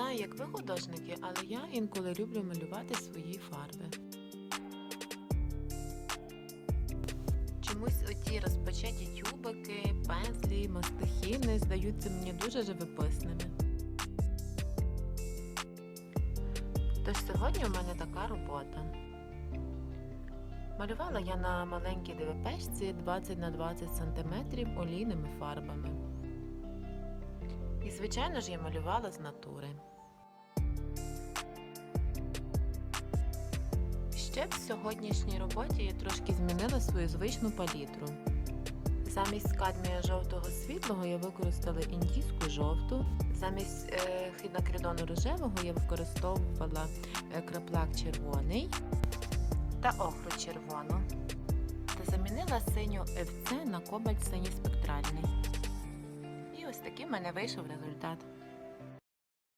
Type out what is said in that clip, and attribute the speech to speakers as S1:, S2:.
S1: знаю, як ви художники, але я інколи люблю малювати свої фарби. Чомусь оті розпочаті тюбики, пензлі, мастихіни здаються мені дуже живописними. Тож сьогодні у мене така робота. Малювала я на маленькій ДВПшці 20 на 20 см олійними фарбами. І, звичайно ж, я малювала з натури. Ще в сьогоднішній роботі я трошки змінила свою звичну палітру. Замість кадмія жовтого світлого я використала індійську жовту. Замість е, хіднокридону рожевого я використовувала е, краплак червоний та охру червону. Та замінила синю ФЦ на кобальт синій спектральний. Ось такий мене вийшов результат.